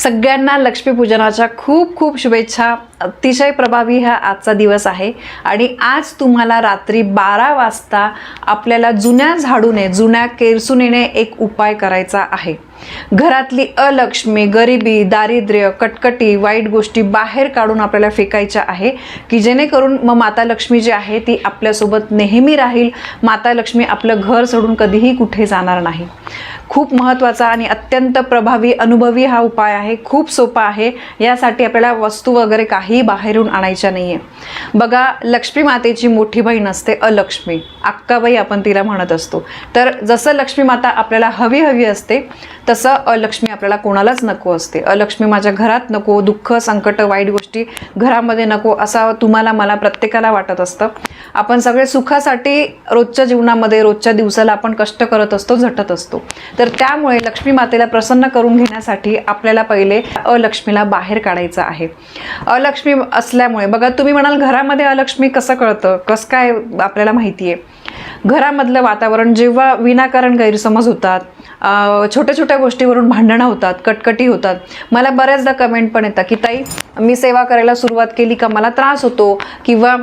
सगळ्यांना लक्ष्मीपूजनाच्या खूप खूप शुभेच्छा. अतिशय प्रभावी हा आजचा दिवस आहे. आणि आज तुम्हाला रात्री बारा वाजता आपल्याला जुन्या झाडूने जुन्या केरसुनीने एक उपाय करायचा आहे. घरातली अलक्ष्मी गरिबी दारिद्र्य कटकटी वाईट गोष्टी बाहेर काढून आपल्याला फेकायच्या आहे की जेणेकरून मग माता लक्ष्मी जी आहे ती आपल्यासोबत नेहमी राहील. माता लक्ष्मी आपलं घर सोडून कधीही कुठे जाणार नाही. खूप महत्त्वाचा आणि अत्यंत प्रभावी अनुभवी हा उपाय आहे. खूप सोपा आहे. यासाठी आपल्याला वस्तू वगैरे काही बाहेरून आणायच्या नाही आहे बघा लक्ष्मी मातेची मोठी बहीण असते अलक्ष्मी. अक्काबाई आपण तिला म्हणत असतो. तर जसं लक्ष्मी माता आपल्याला हवी हवी असते तसं अलक्ष्मी आपल्याला कोणालाच नको असते. अलक्ष्मी माझ्या घरात नको दुःख संकट वाईट गोष्टी घरामध्ये नको असा तुम्हाला मला प्रत्येकाला वाटत असतं. आपण सगळे सुखासाठी रोजच्या जीवनामध्ये रोजच्या दिवसाला आपण कष्ट करत असतो झटत असतो. तर त्यामुळे लक्ष्मी मातेला प्रसन्न करून घेण्यासाठी आपल्याला पहिले अलक्ष्मीला बाहेर काढायचं आहे. अलक्ष्मी असल्यामुळे बघा तुम्ही म्हणाल घरामध्ये अलक्ष्मी कसं कळतं? कसं काय आपल्याला माहिती आहे घरामधलं वातावरण जेव्हा विनाकारण गैरसमज होतात छोट्या छोट्या गोष्टीवरून भांडणं होतात कटकटी होतात. मला बऱ्याचदा कमेंट पण येतात की ताई मी सेवा करायला सुरुवात केली का? मला त्रास होतो. किंवा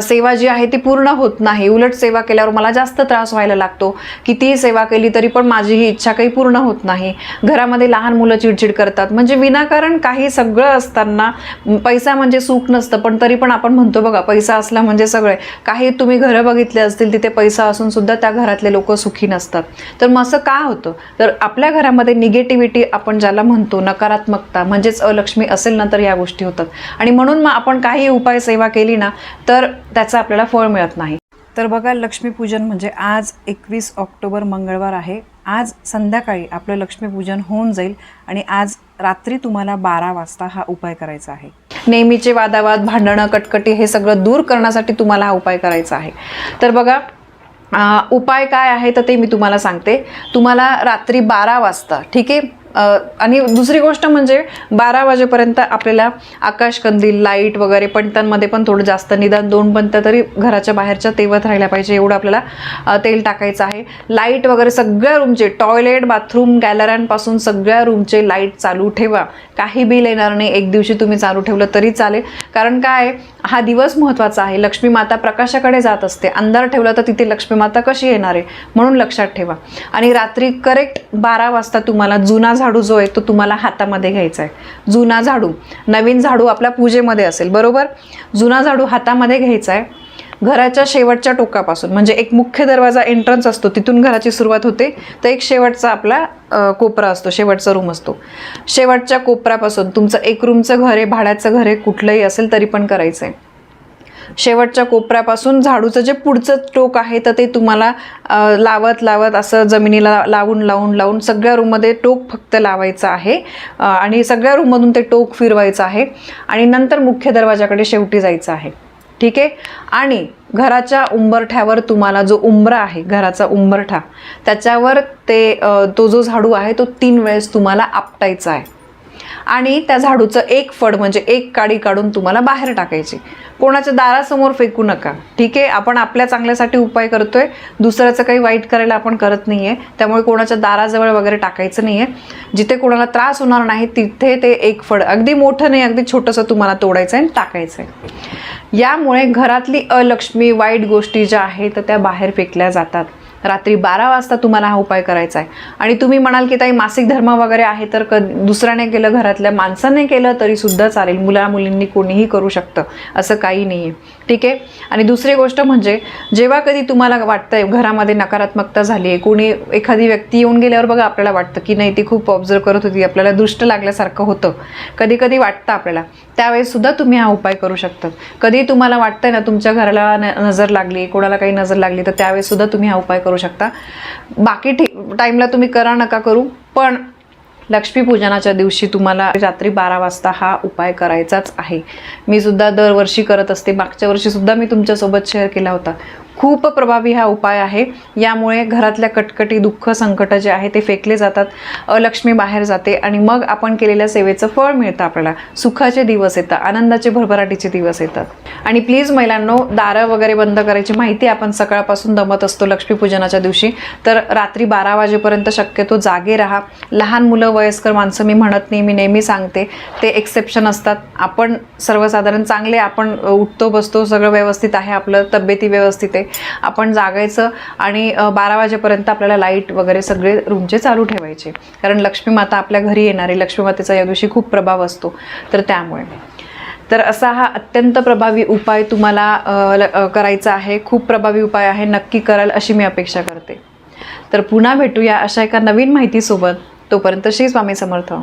सेवा जी आहे ती पूर्ण होत नाही. उलट सेवा केल्यावर मला जास्त त्रास व्हायला लागतो. कितीही सेवा केली तरी पण माझी ही इच्छा काही पूर्ण होत नाही. घरामध्ये लहान मुलं चिडचिड करतात. म्हणजे विनाकारण काही सगळं असताना पैसा म्हणजे सुख नसतं. पण तरी पण आपण म्हणतो बघा पैसा असला म्हणजे सगळे. काही तुम्ही घरं बघितले असतील तिथे पैसा असून सुद्धा त्या घरातले लोक सुखी नसतात. तर मग असं का होतं? तर आपल्या घरामध्ये निगेटिव्हिटी आपण ज्याला म्हणतो नकारात्मकता म्हणजेच अलक्ष्मी असेल ना तर या गोष्टी होतात. आणि म्हणून मग आपण काही उपाय सेवा केली ना तर त्याचं आपल्याला फळ मिळत नाही. तर बघा लक्ष्मीपूजन म्हणजे आज एकवीस ऑक्टोबर मंगळवार आहे. आज संध्याकाळी आपलं लक्ष्मीपूजन होऊन जाईल आणि आज रात्री तुम्हाला बारा वाजता हा उपाय करायचा आहे. नेहमीचे वादावाद भांडणं कटकटी हे सगळं दूर करण्यासाठी तुम्हाला हा उपाय करायचा आहे. तर बघा उपाय काय आहे तर ते मी तुम्हाला सांगते. तुम्हाला रात्री बारा वाजता ठीक आहे? आणि दुसरी गोष्ट म्हणजे बारा वाजेपर्यंत आपल्याला आकाशकंदील लाइट वगैरे पणतांमध्ये पण थोडं जास्त निदान दोन पंत तरी घराच्या बाहेरच्या तेवत राहिल्या पाहिजे एवढं आपल्याला तेल टाकायचं आहे. लाइट वगैरे सगळ्या रूमचे टॉयलेट बाथरूम गॅलऱ्यांपासून सगळ्या रूमचे लाइट चालू ठेवा. काही बिल येणार नाही एक दिवशी तुम्ही चालू ठेवलं तरी चालेल. कारण काय हा दिवस महत्त्वाचा आहे. लक्ष्मी माता प्रकाशाकडे जात असते. अंधार ठेवला तर तिथे लक्ष्मी माता कशी येणार आहे? म्हणून लक्षात ठेवा. आणि रात्री करेक्ट बारा वाजता तुम्हाला जुना झाडू जो आहे तो तुम्हाला हातामध्ये घ्यायचा आहे. जुना झाडू नवीन झाडू आपल्या पूजेमध्ये असेल बरोबर? जुना झाडू हातामध्ये घ्यायचा आहे. घराच्या शेवटच्या टोकापासून म्हणजे एक मुख्य दरवाजा एंट्रन्स असतो तिथून घराची सुरुवात होते. तर एक शेवटचा आपला कोपरा असतो शेवटचा रूम असतो. शेवटच्या कोपऱ्यापासून तुमचं एक रूमचं घर आहे भाड्याचं घर आहे कुठलंही असेल तरी पण करायचं आहे शेवटच्या कोपऱ्यापासून झाडूचं जे पुढचं टोक आहे तर ते तुम्हाला लावत लावत असं जमिनीला लावून लावून लावून सगळ्या रूममध्ये टोक फक्त लावायचं आहे. आणि सगळ्या रूममधून ते टोक फिरवायचं आहे. आणि नंतर मुख्य दरवाजाकडे शेवटी जायचं आहे. ठीक आहे? आणि घराच्या उंबरठ्यावर तुम्हाला जो उंबरा आहे घराचा उंबरठा त्याच्यावर ते तो जो झाडू आहे तो तीन वेळेस तुम्हाला आपटायचा आहे. आणि त्या झाडूचं एक फड म्हणजे एक काडी काढून तुम्हाला बाहेर टाकायची. कोणाच्या दारासमोर फेकू नका. ठीक आहे? आपण आपल्या चांगल्यासाठी उपाय करतोय. दुसऱ्याचं काही वाईट करायला आपण करत नाही आहे त्यामुळे कोणाच्या दाराजवळ वगैरे टाकायचं नाही आहे जिथे कोणाला त्रास होणार नाही तिथे ते एक फड अगदी मोठं नाही अगदी छोटंसं तुम्हाला तोडायचं आहे आणि टाकायचं आहे यामुळे घरातली अलक्ष्मी वाईट गोष्टी ज्या आहेत तर त्या बाहेर फेकल्या जातात. रात्री बारा वाजता तुम्हाला हा उपाय करायचा आहे. आणि तुम्ही म्हणाल की ताई मासिक धर्म वगैरे आहे तर क दुसऱ्याने केलं घरातल्या माणसाने केलं तरी सुद्धा चालेल. मुला मुलींनी कोणीही करू शकतं असं काही नाही आहे. ठीक आहे? आणि दुसरी गोष्ट म्हणजे जेव्हा कधी तुम्हाला वाटतंय घरामध्ये नकारात्मकता झाली आहे कोणी एखादी व्यक्ती येऊन गेल्यावर बघा आपल्याला वाटतं की नाही ती खूप ऑब्झर्व करत होती आपल्याला दुष्ट लागल्यासारखं होतं. कधी कधी वाटतं आपल्याला. त्यावेळेससुद्धा तुम्ही हा उपाय करू शकता. कधी तुम्हाला वाटतंय ना तुमच्या घराला न- नजर लागली कोणाला काही नजर लागली तर त्यावेळेससुद्धा तुम्ही हा उपाय करू करू शकता. बाकी ठीक टाईमला तुम्ही करा नका करू पण लक्ष्मीपूजनाच्या दिवशी तुम्हाला रात्री बारा वाजता हा उपाय करायचाच आहे. मी सुद्धा दरवर्षी करत असते. मागच्या वर्षी सुद्धा मी तुमच्यासोबत शेअर केला होता. खूप प्रभावी हा उपाय आहे. यामुळे घरातल्या कटकटी दुःख संकट जे आहे ते फेकले जातात लक्ष्मी बाहेर जाते आणि मग आपण केलेल्या सेवेचं फळ मिळतं आपल्याला. सुखाचे दिवस येतात आनंदाचे भरभराटीचे दिवस येतात. आणि प्लीज महिलांनो दारं वगैरे बंद करायची माहिती आपण सकाळपासून दमत असतो लक्ष्मीपूजनाच्या दिवशी. तर रात्री बारा वाजेपर्यंत शक्यतो जागे राहा. लहान मुलं वयस्कर माणसं मी म्हणत नाही मी नेहमी सांगते ते एक्सेप्शन असतात. आपण सर्वसाधारण चांगले आपण उठतो बसतो सगळं व्यवस्थित आहे आपलं तब्येती व्यवस्थित आहे. आपण जागायचं आणि बारा वाजेपर्यंत आपल्याला लाइट वगैरे सगळे रूमचे चालू ठेवायचे. कारण लक्ष्मी माता आपल्या घरी येणारी. लक्ष्मी मातेचा या दिवशी खूप प्रभाव असतो. तर त्यामुळे. तर असा हा अत्यंत प्रभावी उपाय तुम्हाला ल- करायचा आहे. खूप प्रभावी उपाय आहे. नक्की कराल अशी मी अपेक्षा करते. तर पुन्हा भेटूया अशा एका नवीन माहितीसोबत. तोपर्यंत श्री स्वामी समर्थ.